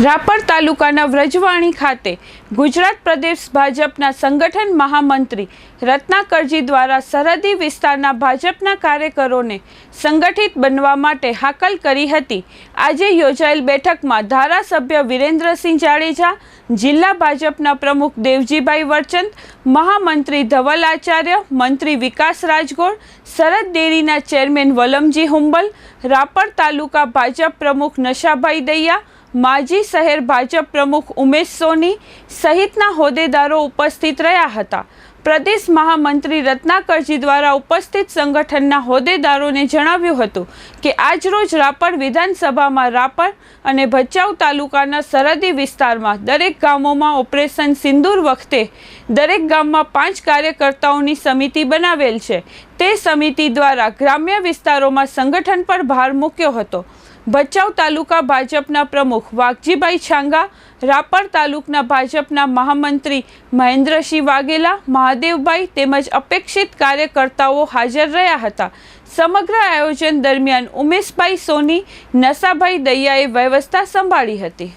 રાપર તાલુકાના વ્રજવાણી ખાતે ગુજરાત પ્રદેશ ભાજપના સંગઠન મહામંત્રી રત્નાકરજી દ્વારા સરહદી વિસ્તારના ભાજપના કાર્યકરોને સંગઠિત બનવા માટે હાકલ કરી હતી. આજે યોજાયેલ બેઠકમાં ધારાસભ્ય વિરેન્દ્રસિંહ જાડેજા, જિલ્લા ભાજપના પ્રમુખ દેવજીભાઈ વરચંદ, મહામંત્રી ધવલ આચાર્ય મંત્રી વિકાસ રાજગોર સરહદ ડેરીના ચેરમેન વલમજી હુંબલ, રાપર તાલુકા ભાજપ પ્રમુખ નશાભાઈ દૈયા માજી શહેર ભાજપ પ્રમુખ ઉમેશ સોની સહિતના હોદ્દેદારો ઉપસ્થિત રહ્યા હતા. પ્રદેશ મહામંત્રી રત્નાકરજી દ્વારા ઉપસ્થિત સંગઠનના હોદ્દેદારોને જણાવ્યું હતું કે આજરોજ રાપર વિધાનસભામાં રાપર અને ભચાઉ તાલુકાના સરહદી વિસ્તારમાં દરેક ગામોમાં ઓપરેશન સિંદૂર વખતે દરેક ગામમાં પાંચ કાર્યકર્તાઓની સમિતિ બનાવેલ છે. તે સમિતિ દ્વારા ગ્રામ્ય વિસ્તારોમાં સંગઠન પર ભાર મૂક્યો હતો. ભચાઉ તાલુકા ભાજપના પ્રમુખ વાઘજીભાઈ છાંગા, રાપર તાલુકના ભાજપના મહામંત્રી મહેન્દ્રસિંહ વાઘેલા, મહાદેવભાઈ તેમજ અપેક્ષિત કાર્યકર્તાઓ હાજર રહ્યા હતા. સમગ્ર આયોજન દરમિયાન ઉમેશભાઈ સોની નસાભાઈ દૈયાએ વ્યવસ્થા સંભાળી હતી.